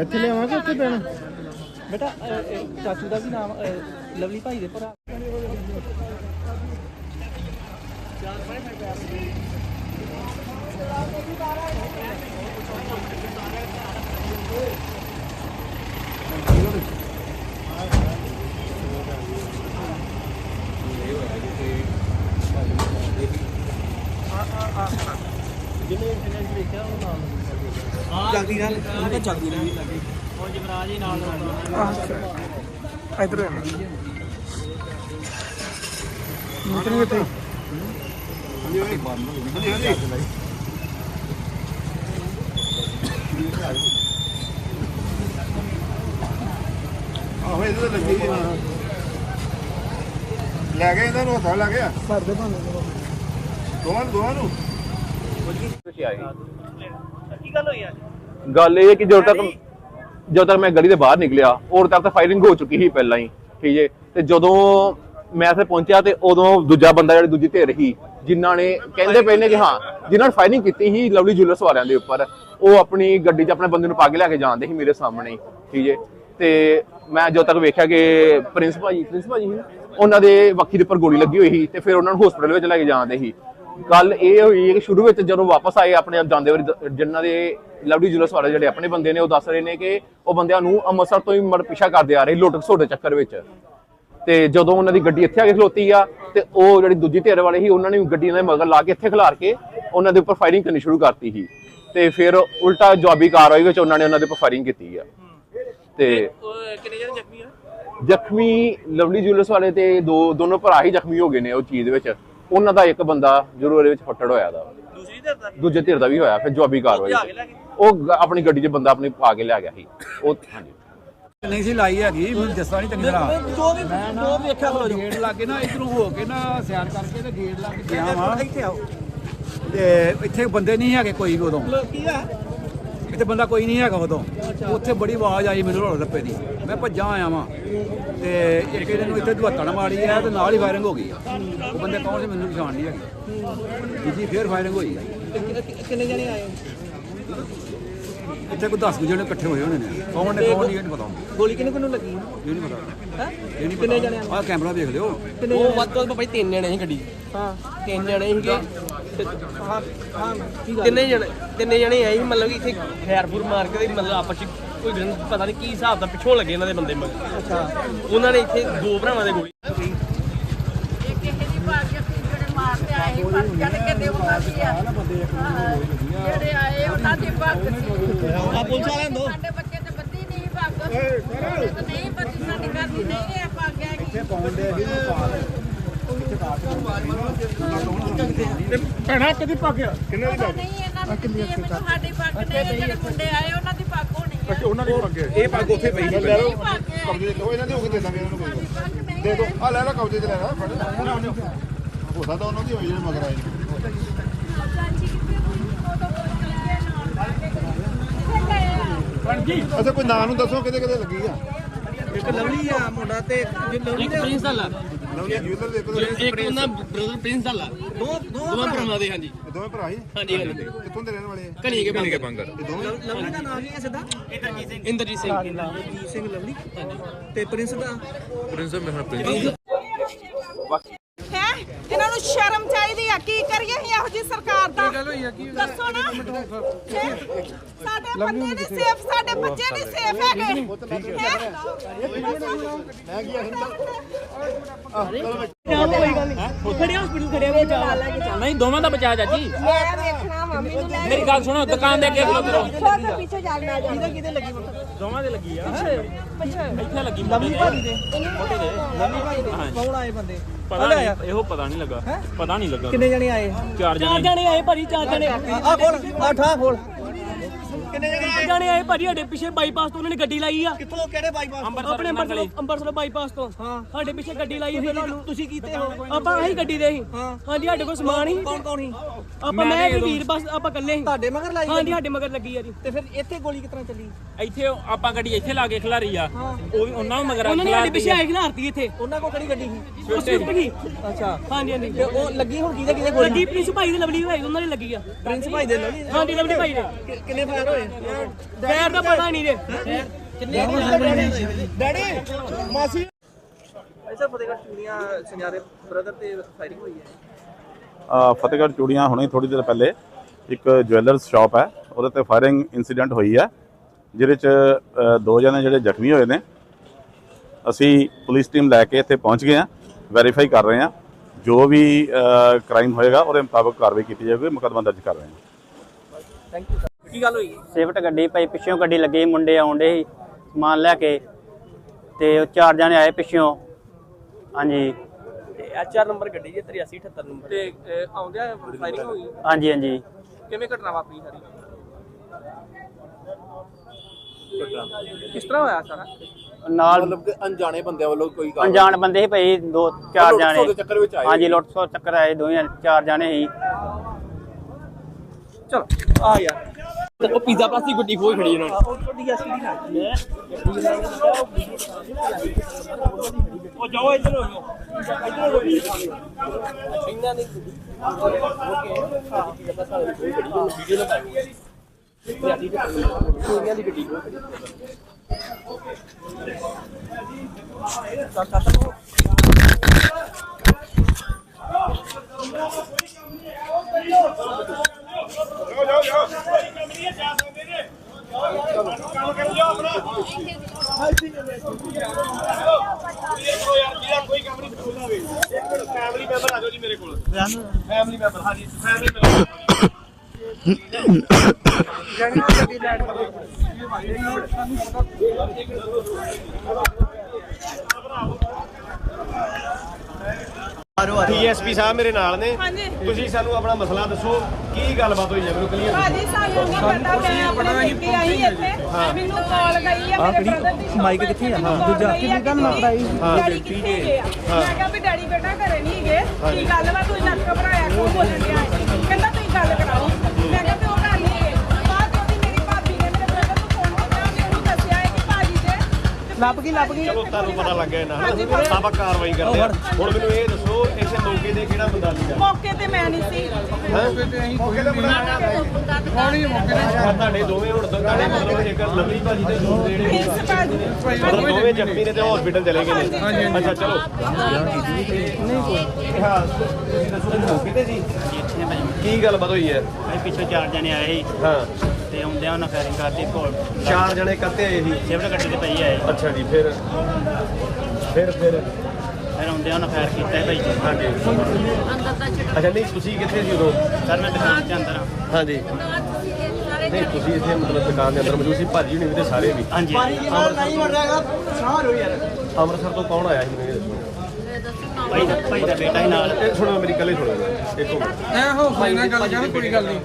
ਇੱਥੇ ਲਿਆਵਾਂ ਕਿ ਉੱਥੇ ਪੈਣਾ ਬੇਟਾ ਅ, ਅ, ਚਾਚੂ ਦਾ ਵੀ ਨਾਮ ਅ, ਲਵਲੀ ਭਾਈ ਦੇ ਭਰਾ। ਜਲਦੀ ਨਾਲ ਉਹਨਾਂ ਦਾ ਜਲਦੀ ਨਾਲ ਉਹ ਜਵਰਾਜ ਹੀ ਨਾਲ ਇਧਰ ਨਿਕਲ ਕਿੱਥੇ ਆਹੋ ਇਹਦੇ ਤੇ ਲੱਗੀ ਲੈ ਗਏ ਇਹਨਾਂ ਨੂੰ ਹੱਥਾਂ ਲੱਗ ਗਿਆ ਘਰ ਦੇ ਭਾਂਡੇ ਦੋਵਾਂ ਨੂੰ ਦੋਵਾਂ ਨੂੰ। ਕੀ ਗੱਲ ਹੋਈ ਅੱਜ? ਗੱਲ ਇਹ ਕਿ ਜਦੋਂ ਤੱਕ ਜਦੋਂ ਤੱਕ ਮੈਂ ਗਲੀ ਦੇ ਬਾਹਰ ਨਿਕਲਿਆ ਉਦੋਂ ਤੱਕ ਤਾਂ ਫਾਇਰਿੰਗ ਹੋ ਚੁੱਕੀ ਸੀ ਪਹਿਲਾਂ ਹੀ ਠੀਕ ਹੈ ਤੇ ਜਦੋਂ ਮੈਂ ਇੱਥੇ ਪਹੁੰਚਿਆ ਤੇ ਉਦੋਂ ਦੂਜਾ ਬੰਦਾ ਜਿਹੜੀ ਦੂਜੀ ਧਿਰ ਸੀ ਜਿਨ੍ਹਾਂ ਨੇ ਕਹਿੰਦੇ ਪਏ ਨੇ ਕਿ ਹਾਂ ਜਿਨ੍ਹਾਂ ਨੇ ਫਾਇਰਿੰਗ ਕੀਤੀ ਸੀ ਲਵਲੀ ਜੁਲਸ ਵਾਲਿਆਂ ਦੇ ਉੱਪਰ ਉਹ ਆਪਣੀ ਗੱਡੀ 'ਚ ਆਪਣੇ ਬੰਦੇ ਨੂੰ ਪਾ ਕੇ ਲੈ ਕੇ ਜਾਂਦੇ ਸੀ ਮੇਰੇ ਸਾਹਮਣੇ ਠੀਕ ਹੈ ਤੇ ਮੈਂ ਜਦੋਂ ਤੱਕ ਵੇਖਿਆ ਕਿ ਪ੍ਰਿੰਸ ਭਾਜੀ ਪ੍ਰਿੰਸ ਭਾਜੀ ਉਹਨਾਂ ਦੇ ਵੱਖੀ ਦੇ ਉੱਪਰ ਗੋਲੀ ਲੱਗੀ ਹੋਈ ਸੀ ਤੇ ਫਿਰ ਉਹਨਾਂ ਨੂੰ ਹਸਪੀਟਲ ਵਿੱਚ ਲੈ ਕੇ ਜਾਂਦੇ ਸੀ। ਗੱਲ ਇਹ ਹੋਈ ਕਿ ਸ਼ੁਰੂ ਵਿੱਚ ਜਦੋਂ ਵਾਪਸ ਆਏ ਆਪਣੇ ਆਪ ਜਾਂਦੇ ਵਾਰੀ ਜਿਨ੍ਹਾਂ ਦੇ ਲਵਲੀ ਜੁਲਸ ਵਾਲੇ ਜਿਹੜੇ ਆਪਣੇ ਬੰਦੇ ਨੇ ਉਹ ਦੱਸ ਰਹੇ ਨੇ ਕਿ ਉਹ ਬੰਦਿਆਂ ਨੂੰ ਅੰਮ੍ਰਿਤਸਰ ਤੋਂ ਹੀ ਮੜ ਪਿੱਛਾ ਕਰਦੇ ਆ ਰਹੇ ਲੁੱਟ ਖਸੁੱਟ ਦੇ ਚੱਕਰ ਵਿੱਚ। ਤੇ ਜਦੋਂ ਉਹਨਾਂ ਦੀ ਗੱਡੀ ਇੱਥੇ ਆ ਕੇ ਖਲੋਤੀ ਆ ਤੇ ਉਹ ਜਿਹੜੀ ਦੂਜੀ ਧਿਰ ਵਾਲੇ ਸੀ ਉਹਨਾਂ ਨੇ ਵੀ ਗੱਡੀ ਦੇ ਮਗਰ ਲਾ ਕੇ ਇੱਥੇ ਖਿਲਾਰ ਕੇ ਉਹਨਾਂ ਦੇ ਉੱਪਰ ਫਾਇਰਿੰਗ ਕਰਨੀ ਸ਼ੁਰੂ ਕਰਤੀ ਸੀ। ਤੇ ਫਿਰ ਉਲਟਾ ਜਵਾਬੀ ਕਾਰਵਾਈ ਵਿੱਚ ਉਹਨਾਂ ਨੇ ਉਹਨਾਂ ਦੇ ਉੱਪਰ ਫਾਇਰਿੰਗ ਕੀਤੀ ਆ। ਤੇ ਕਿੰਨੇ ਜਣੇ ਜ਼ਖਮੀ ਆ? ਜ਼ਖਮੀ ਲਵਲੀ ਜੁਲਸ ਵਾਲੇ ਤੇ ਦੋ ਦੋਨੋਂ ਭਰਾ ਹੀ ਜ਼ਖਮੀ ਹੋ ਗਏ ਨੇ ਉਹ ਚੀਜ਼ ਵਿੱਚ। ਉਹਨਾਂ ਦਾ ਇੱਕ ਬੰਦਾ ਜ਼ਰੂਰ ਇਹਦੇ ਵਿੱਚ ਫੱਟੜ ਹੋਇਆ ਦਾ ਦੂਸਰੀ ਧਿਰ ਦਾ ਦੂਜੇ ਧਿਰ ਦਾ ਵੀ ਹੋਇਆ ਫਿਰ ਜਵਾਬੀ ਕਾਰਵਾਈ ਭਜਾ ਕੇ ਲੈ ਗਏ? ਉਹ ਆਪਣੀ ਗੱਡੀ 'ਚ ਬੰਦਾ ਆਪਣੀ ਪਾ ਕੇ ਲਿਆ ਗਿਆ ਸੀ। ਉਹ ਹਾਂਜੀ। ਨਹੀਂ ਸੀ ਲਾਈ ਹੈਗੀ ਮੈਨੂੰ ਦੱਸਣਾ ਨਹੀਂ ਚੰਗੀ। ਤਰ੍ਹਾਂ ਜੋ ਵੀ ਜੋ ਵੀ ਵੇਖਿਆ ਖਲੋ ਗੇਟ ਲਾ ਕੇ ਨਾ ਇਧਰੋਂ ਹੋ ਕੇ ਨਾ ਸਿਆਰ ਕਰਕੇ ਤੇ ਗੇਟ ਲਾ ਕੇ ਗਿਆ ਵਾਂ। ਇੱਥੇ ਆਓ। ਤੇ ਇੱਥੇ ਬੰਦੇ ਨਹੀਂ ਹੈਗੇ ਕੋਈ ਵੀ ਉਦੋਂ ਕੀ ਆ? ਇੱਥੇ ਬੰਦਾ ਕੋਈ ਨਹੀਂ ਹੈਗਾ ਉਦੋਂ। ਉੱਥੇ ਬੜੀ ਆਵਾਜ਼ ਆਈ ਮੈਨੂੰ ਰੋਲ ਰੱਪੇ ਦੀ। ਮੈਂ ਭੱਜਾਂ ਆਇਆ ਵਾਂ ਤੇ ਇੱਕ ਇਹਦੇ ਨੂੰ ਇੱਥੇ ਦੁਹੱਤਣ ਮਾਰੀ ਹੈ ਤੇ ਨਾਲ ਹੀ ਫਾਇਰਿੰਗ ਹੋ ਗਈ ਆ। ਉਹ ਬੰਦੇ ਕੌਣ ਸੀ ਮੈਨੂੰ ਪਛਾਣ ਨਹੀਂ ਹੈਗੀ। ਦੂਜੀ ਫੇਰ ਫਾਇਰਿੰਗ ਹੋਈ ਆ। ਕਿੰਨੇ ਜਣੇ ਆਏ? ਇੱਥੇ ਕੋਈ 10 ਜਣੇ ਇਕੱਠੇ ਹੋਏ ਹੋਣੇ ਨੇ। ਕੌਣ ਨੇ ਕੌਣ ਨਹੀਂ ਇਹ ਨਹੀਂ ਪਤਾ ਗੋਲੀ ਕਿਹਨੂੰ ਕਿਹਨੂੰ ਲੱਗੀ? ਇਹ ਨਹੀਂ ਪਤਾ। ਹੈ? ਇਹ ਨਹੀਂ ਕਿੰਨੇ ਜਣੇ ਆਹ ਕੈਮਰਾ ਵੇਖ ਲਿਓ। ਉਹ ਵੱਧ ਤੋਂ ਵੱਧ ਭਾਈ ਤਿੰਨ ਜਣੇ ਸੀ ਗੱਡੀ 'ਚ। ਹਾਂ। ਤਿੰਨ ਜਣੇ ਸੀਗੇ। ਤੇ ਹਾਂ ਹਾਂ ਕੀ ਗੱਲ? ਤਿੰਨੇ ਜਣੇ ਤਿੰਨੇ ਜਣੇ ਆਏ ਸੀ ਮਤਲਬ ਕਿ ਇੱਥੇ ਖੈਰਪੁਰ ਮਾਰ ਕੇ ਤੇ ਮਤਲਬ ਆਪਸ 'ਚ ਕੋਈ ਗਨ ਪਤਾ ਨਹੀਂ ਕੀ ਹਿਸਾਬ ਦਾ ਪਿੱਛੋਂ ਲੱਗੇ ਇਹਨਾਂ ਦੇ ਬੰਦੇ ਮਗਰ। ਅੱਛਾ। ਉਹਨਾਂ ਨੇ ਇੱਥੇ ਦੋ ਭਰਾਵਾਂ ਦੇ ਗੋਲੀ ਇਹ ਕਿਸੇ ਦੀ ਭਾਗਿਆ ਸੀ ਮਾਰਦੇ ਆਏ ਪਰ ਚੜ ਕੇ ਦੇ ਉਹਨਾਂ ਦੀ ਆ। ਹਾਂ, ਜਿਹੜੇ ਆਏ ਉਹਨਾਂ ਦੀ ਭੱਗ ਸੀ। ਆ ਪੁਲਿਸ ਵਾਲਿਆਂ ਦੋ। ਸਾਡੇ ਬੱਚੇ ਤੇ ਬੱਦੀ ਨਹੀਂ ਭੱਗ ਸਾਡੇ ਤੇ ਨਹੀਂ ਬੱਦੀ ਸਾਡੀ ਘਰ ਦੀ ਨਹੀਂ ਇਹ ਭਾਗਿਆ ਕਿ ਭੈਣਾ ਕਦੀ ਪੱਕਿਆ ਕਿੰਨੇ ਦੀ ਨਹੀਂ ਇਹਨਾਂ ਦੀ ਹੈ ਮੈਨੂੰ ਸਾਡੀ ਭੱਗ ਨਹੀਂ ਜਿਹੜੇ ਮੁੰਡੇ ਆਏ ਉਹਨਾਂ ਦੀ ਭੱਗ ਹੋਣੀ ਹੈ। ਉਹਨਾਂ ਦੀ ਪੱਕੇ ਇਹ ਪੱਗ ਉੱਥੇ ਪਈ ਸਾਡੀ ਲੈ ਲਓ। ਭੱਗ ਹੈ। ਕਬਜ਼ੇ ਲਓ ਇਹਨਾਂ ਦੀ ਹੋ ਕੇ ਦੇ ਦਾਂਗੇ ਇਹਨਾਂ ਨੂੰ ਭੱਗ ਦੇ ਦੋ। ਆ ਲੈ ਲੈ ਕਬਜ਼ੇ ਤੇ ਲੈ ਲੈ ਫੜ। ਹੋ ਸਕਦਾ ਉਹਨਾਂ ਦੀ ਹੋਈ ਜਿਹੜੇ ਮਗਰ ਆਏ ਨੇ। ਅੱਛਾ ਕੋਈ ਨਾਂ ਨੂੰ ਦੱਸੋ ਕਿਤੇ ਕਿਤੇ ਲੱਗੀ ਆ। ਇੱਕ ਲਵਲੀ ਆ ਮੁੰਡਾ ਤੇ ਜੇ ਲਵਲੀ ਇੱਕ ਪ੍ਰਿੰਸ ਵਾਲਾ ਲਵਲੀ ਜੂਲਰ ਦੇ ਕੋਲ ਇੱਕ ਉਹਨਾਂ ਬ੍ਰਦਰ ਪ੍ਰਿੰਸ ਵਾਲਾ ਦੋ ਦੋ ਭਰਾਵਾਂ। ਦੇ ਹਾਂਜੀ। ਇਹ ਦੋਵੇਂ ਭਰਾ ਹੀ? ਹਾਂਜੀ ਹਾਂਜੀ। ਕਿੱਥੋਂ ਦੇ ਰਹਿਣ ਵਾਲੇ ਆ? ਕਣੀ ਕੇ ਬੰਗਰ। ਇਹ ਦੋਵੇਂ? ਲਵਲੀ ਦਾ ਨਾਮ ਕੀ ਹੈ ਸਿੱਧਾ? ਇੰਦਰਜੀਤ ਸਿੰਘ। ਜੀਤ ਸਿੰਘ ਲਵਲੀ। ਤੇ ਪ੍ਰਿੰਸ ਦਾ? ਹੈ ਇਹਨਾਂ ਨੂੰ ਸ਼ਰਮ ਚਾਹੀਦੀ ਆ ਕੀ ਕਰੀਏ ਅਸੀਂ ਇਹੋ ਜੀ ਸਰਕਾਰ ਦਾ? ਦੱਸੋ ਨਾ? ਸਾਡੇ ਬੰਦੇ ਨਹੀਂ ਸੇਫ ਸਾਡੇ ਬੱਚੇ ਨਹੀਂ ਸੇਫ ਹੈਗੇ। ਹੈਂ? ਖੜੇ ਹਸਪੀਟਲ ਖੜੇ ਹੋ? ਨਹੀਂ ਦੋਵਾਂ ਦਾ ਬਚਾ ਚਾਚੀ। ਮੈਂ ਵੇਖਣਾ ਮੰਮੀ ਨੂੰ ਲੈ ਮੇਰੀ ਗੱਲ ਸੁਣੋ ਦੁਕਾਨ ਦੇ ਅੱਗੇ ਖਲੋ ਕਰੋ। ਪਿੱਛੇ ਜਾਗਣਾ ਜਾ। ਕਿਹਦੇ ਕਿਹਦੇ ਲੱਗੀ ਦੋਵਾਂ ਦੇ ਲੱਗੀ ਆ। ਪਿੱਛੇ। ਇੱਥੇ ਲੱਗੀ ਮੁੰਡੇ ਭਾਈ ਦੇ। ਦੇ। ਲਵਲੀ ਭਾਈ ਦੇ। ਕੌਣ ਆਏ ਬੰਦੇ? ਪਤਾ ਨਹੀਂ ਇਹੋ ਪਤਾ ਨਹੀਂ ਲੱਗਾ। ਪਤਾ ਨਹੀਂ ਲੱਗਾ। ਕਿੰਨੇ ਜਣੇ ਆਏ? ਚਾਰ ਜਣੇ। ਜਣੇ ਆਏ ਭਾਜੀ ਚਾਰ ਜਣੇ। ਆ ਖੋਲ। ਆ ਠਾ ਖੋਲ। ਕਿੰਨੇ ਜਣੇ ਆਏ? ਜਣੇ ਆਏ ਭਾਜੀ ਸਾਡੇ ਪਿੱਛੇ ਬਾਈਪਾਸ ਤੋਂ ਉਹਨਾਂ ਨੇ ਗੱਡੀ ਲਾਈ ਆ। ਕਿੱਥੋਂ? ਕਿਹੜੇ ਬਾਈਪਾਸ ਆਪਣੇ ਅੰਬਰਸਰ ਅੰਬਰਸਰ ਬਾਈਪਾਸ ਤੋਂ। ਹਾਂ। ਸਾਡੇ ਪਿੱਛੇ ਗੱਡੀ ਲਾਈ ਫਿਰ ਉਹਨੂੰ ਤੁਸੀਂ ਕੀਤੇ ਹੋ ਆਪਾਂ ਆਹੀ ਗੱਡੀ ਦੇ ਸੀ। ਹਾਂ। ਹਾਂਜੀ ਸਾਡੇ ਕੋਲ ਸਮਾਨ ਹੀ ਕੌਣ ਕੌਣ ਸੀ? ਆਪਾਂ ਮੈਂ ਤੇ ਵੀਰ ਬਸ ਆਪਾਂ ਇਕੱਲੇ ਸੀ। ਤੁਹਾਡੇ ਮਗਰ ਲਾਈ ਹਾਂਜੀ ਸਾਡੇ ਮਗਰ ਲੱਗੀ ਆ ਜੀ। ਤੇ ਫਿਰ ਇੱਥੇ ਗੋਲੀ ਕਿਤਨਾ ਚੱਲੀ? ਇੱਥੇ ਆਪਾਂ ਗੱਡੀ ਇੱਥੇ ਲਾ ਕੇ ਖਿਲਾਰੀ ਆ। ਉਹ ਵੀ ਉਹਨਾਂ ਨੂੰ ਮਗਰ ਉਹਨਾਂ ਨੇ ਸਾਡੇ ਪਿੱਛੇ ਆਏ ਖਿਲਾਰਤੀ ਇੱਥੇ। ਉਹਨਾਂ ਕੋਲ ਕਿਹੜੀ ਗੱਡੀ ਸੀ? ਉਹ ਸਵਿਫਟ ਗਈ ਅੱਛਾ। ਹਾਂਜੀ ਹਾਂਜੀ। ਤੇ ਉਹ ਲੱਗੀ ਹੁਣ ਕਿਹਦੇ ਕਿਹਦੇ ਗੋਲੀ ਲੱਗੀ ਪ੍ਰਿੰਸ ਭਾਈ ਦੀ ਲਵਲੀ ਹੋਈ ਉਹਨਾਂ ਦੀ ਲੱਗੀ ਆ। ਪ੍ਰਿੰਸ ਭਾਈ ਦੇ ਲਵਲੀ ਹਾਂਜੀ ਲਵਲੀ ਭਾਈ ਦੇ। ਕਿੰਨੇ ਫਾਇਰ ਹੋਏ? ਖੈਰ ਦਾ ਪਤਾ ਨਹੀਂ ਜੇ। ਕਿੰਨੇ ਡੈਡੀ ਮਾਸੀ। ਐਸਾ ਫਤਿਹਗੜ੍ਹ ਚੂੜੀਆਂ ਸੁਨਿਆਰੇ ਬ੍ਰਦਰ ਤੇ ਫਾਇਰਿੰਗ ਹੋਈ ਹੈ। ਅ, ਫਤਿਹਗੜ੍ਹ ਚੂੜੀਆਂ ਹੁਣੇ ਥੋੜੀ ਦੇਰ ਪਹਿਲੇ ਇੱਕ ਜੁਐਲਰਸ ਸ਼ਾਪ ਹੈ ਉਹਦੇ ਤੇ ਫਾਇਰਿੰਗ ਇਨਸੀਡੈਂਟ ਹੋਈ ਹੈ ਜਿਹਦੇ ਚ ਦੋ ਜਣੇ ਜਿਹੜੇ ਜ਼ਖਮੀ ਹੋਏ ਨੇ। ਅਸੀਂ ਪੁਲਿਸ ਟੀਮ ਲੈ ਕੇ ਇੱਥੇ ਪਹੁੰਚ ਗਏ ਹਾਂ ਵੈਰੀਫਾਈ ਕਰ ਰਹੇ ਹਾਂ ਜੋ ਵੀ ਕ੍ਰਾਈਮ ਹੋਏਗਾ ਉਹਦੇ ਮੁਤਾਬਕ ਕਾਰਵਾਈ ਕੀਤੀ ਜਾਵੇਗੀ ਮੁਕੱਦਮਾ ਦਰਜ ਕਰ ਰਹੇ ਹਾਂ। ਕੀ ਗੱਲ ਹੋਈ? ਸਿਫਟ ਗੱਡੀ ਪਈ ਪਿੱਛੋਂ ਗੱਡੀ ਲੱਗੀ ਮੁੰਡੇ ਆਉਂਦੇ ਸੀ ਸਮਾਨ ਲੈ ਕੇ ਤੇ ਉਹ ਚਾਰ ਜਣੇ ਆਏ ਪਿੱਛੋਂ। ਹਾਂਜੀ। ਤੇ ਐਚਆਰ ਨੰਬਰ ਗੱਡੀ ਜੇ 8378 ਨੰਬਰ। ਤੇ ਅਹ, ਆਉਂਦਿਆਂ ਫਾਇਰਿੰਗ ਹੋਈ? ਹਾਂਜੀ ਹਾਂਜੀ। ਕਿਵੇਂ ਘਟਨਾ ਵਾਪਰੀ ਸਾਰੀ? ਕਿਸ ਤਰ੍ਹਾਂ ਹੋਇਆ ਸਾਰਾ? ਨਾਲ ਮਤਲਬ ਕਿ ਅਣਜਾਣੇ ਬੰਦਿਆਂ ਵੱਲੋਂ ਕੋਈ ਅਣਜਾਣ ਬੰਦੇ ਸੀ ਭਾਈ ਦੋ ਚਾਰ ਜਣੇ। ਦੇ ਚੱਕਰ ਵਿੱਚ ਆਏ ਹਾਂਜੀ ਲੁੱਟ ਚੱਕਰ ਆਏ ਦੋਵੇਂ ਚਾਰ ਜਣੇ ਸੀ। ਚਲੋ ਆ ਯਾਰ ਉਹ ਪੀਜ਼ਾ ਪਲਾਸਟਿਕ ਗੱਡੀ ਖੋਈ ਖੜੀ ਇਹਨਾਂ ਨੇ। ਉਹ ਜਾਓ ਇੱਧਰ ਹੋ ਜਾਓ। ਇੱਧਰ ਹੋ ਜਾਓ। ਇਹਨਾਂ ਨੇ ਓਕੇ ਵੀਡੀਓ ਨਾ ਚੋਰੀਆਂ ਦੀ ਗੱਡੀ। ਖੋਈ ਡੀਐਸਪੀ ਸਾਹਿਬ ਮੇਰੇ ਨਾਲ ਨੇ। ਹਾਂਜੀ। ਤੁਸੀਂ ਸਾਨੂੰ ਆਪਣਾ ਮਸਲਾ ਦੱਸੋ ਕੀ ਗੱਲਬਾਤ ਹੋਈ ਹੈ ਮੈਨੂੰ ਕਲੀਅਰ ਭਾਜੀ ਸਾਨੂੰ ਨਹੀਂ ਪਤਾ ਮੈਂ ਆਪਣੇ ਪੇਕੇ ਆਈ ਇੱਥੇ। ਮੈਨੂੰ ਕਾਲ ਗਈ ਹੈ ਮੇਰੇ ਬ੍ਰਦਰ ਦੀ ਮਾਈਕ ਕਿੱਥੇ ਆ? ਹਾਂ ਦੂਜਾ। ਕਿੰਨੀ ਗੱਲ ਗਏ ਆ? ਮੈਂ ਕਿਹਾ ਵੀ ਡੈਡੀ ਬੇਟਾ ਘਰੇ ਨਹੀਂ ਗਏ। ਕੀ ਗੱਲ ਵਾ ਤੂੰ ਨੱਕ ਘਬਰਾਇਆ ਕਿਉਂ ਬੋਲਣ ਡਿਆ ਹੈ? ਕਹਿੰਦਾ ਤੁਸੀਂ ਗੱਲ ਕਰਾਓ ਮੈਂ ਕਿਹਾ ਤੇ ਉਹ ਘਰ ਨਹੀਂ ਗਏ ਬਾਅਦ ਚ ਉਹਦੀ ਮੇਰੀ ਭਾਬੀ ਨੇ ਮੇਰੇ ਬ੍ਰਦਰ ਨੂੰ ਫੋਨ ਕੀਤਾ ਉਹਨੇ ਉਹਨੂੰ ਦੱਸਿਆ ਹੈ ਕਿ ਭਾਜੀ ਦੇ ਲੱਭ ਗਈ ਲੱਭ ਗਈ। ਚਲੋ ਤੁਹਾਨੂੰ ਪਤਾ ਲੱਗ ਗਿਆ ਨਾ। ਆਪਾਂ ਕਾਰਵਾਈ ਕਰਦੇ ਆ ਹੁਣ ਮੈਨੂੰ ਇਹ ਦੱਸੋ ਇੱਥੇ ਮੌਕੇ ਤੇ ਕਿਹੜਾ ਬੰਦਾ ਸੀਗਾ ਮੌਕੇ ਤੇ ਮੈਂ ਨਹੀਂ ਸੀ। ਮੌਕੇ ਤੇ ਬੰਦਾ ਤੁਹਾਡੇ ਦੋਵੇਂ ਹੁਣ ਤੋਂ ਤੁਹਾਡੇ ਮਤਲਬ ਇੱਕ ਲਵਲੀ ਭਾਜੀ ਦੇ ਦੋ ਜਿਹੜੇ ਮਤਲਬ ਦੋਵੇਂ ਜ਼ਖਮੀ ਨੇ ਤੇ ਹਸਪੀਟਲ ਚਲੇ ਗਏ ਨੇ। ਅੱਛਾ ਚਲੋ। ਹਾਂ ਤੁਸੀਂ ਦੱਸੋ ਮੌਕੇ ਤੇ ਸੀ ਕੀ ਗੱਲਬਾਤ ਹੋਈ ਹੈ? ਭਾਈ ਪਿੱਛੋਂ ਚਾਰ ਜਣੇ ਆਏ ਸੀ। ਹਾਂ। ਤੇ ਆਉਂਦਿਆਂ ਉਹਨਾਂ ਫਾਇਰਿੰਗ ਕਰਤੀ ਕੋਲ। ਚਾਰ ਜਣੇ ਕੱਤੇ ਆਏ ਸੀ? ਸਿਫਟ ਗੱਡੀ ਤੇ ਪਈ ਆਏ। ਅੱਛਾ ਜੀ ਫਿਰ? ਫਿਰ ਫਿਰ? ਫਿਰ ਆਉਂਦਿਆਂ ਉਹਨਾਂ ਫਾਇਰ ਕੀਤਾ ਭਾਈ ਹਾਂਜੀ ਅੱਛਾ ਨਹੀਂ ਤੁਸੀਂ ਕਿੱਥੇ ਸੀ ਉਦੋਂ? ਸਰ ਮੈਂ ਦੁਕਾਨ 'ਚ ਅੰਦਰ ਹਾਂ। ਹਾਂਜੀ। ਨਹੀਂ ਤੁਸੀਂ ਇੱਥੇ ਮਤਲਬ ਦੁਕਾਨ ਦੇ ਅੰਦਰ ਮੌਜੂਦ ਸੀ ਭਾਜੀ ਹੁਣੀ ਵੀ ਤੇ ਸਾਰੇ ਵੀ। ਹਾਂਜੀ। ਅੰਮ੍ਰਿਤਸਰ ਤੋਂ ਕੌਣ ਆਇਆ ਸੀ ਮੈਨੂੰ ਇਹ ਦੱਸੋ? ਭਾਈ ਦਾ ਭਾਈ ਦਾ ਬੇਟਾ ਹੀ ਨਾਲ। ਇਹ ਸੁਣੋ ਮੇਰੀ ਕੱਲੇ ਸੁਣੋ। ਇੱਕ ਮਿੰਟ ਐ ਹੋ ਕੋਈ ਨਾ ਗੱਲ ਕਰ ਕੋਈ ਗੱਲ ਨਹੀਂ।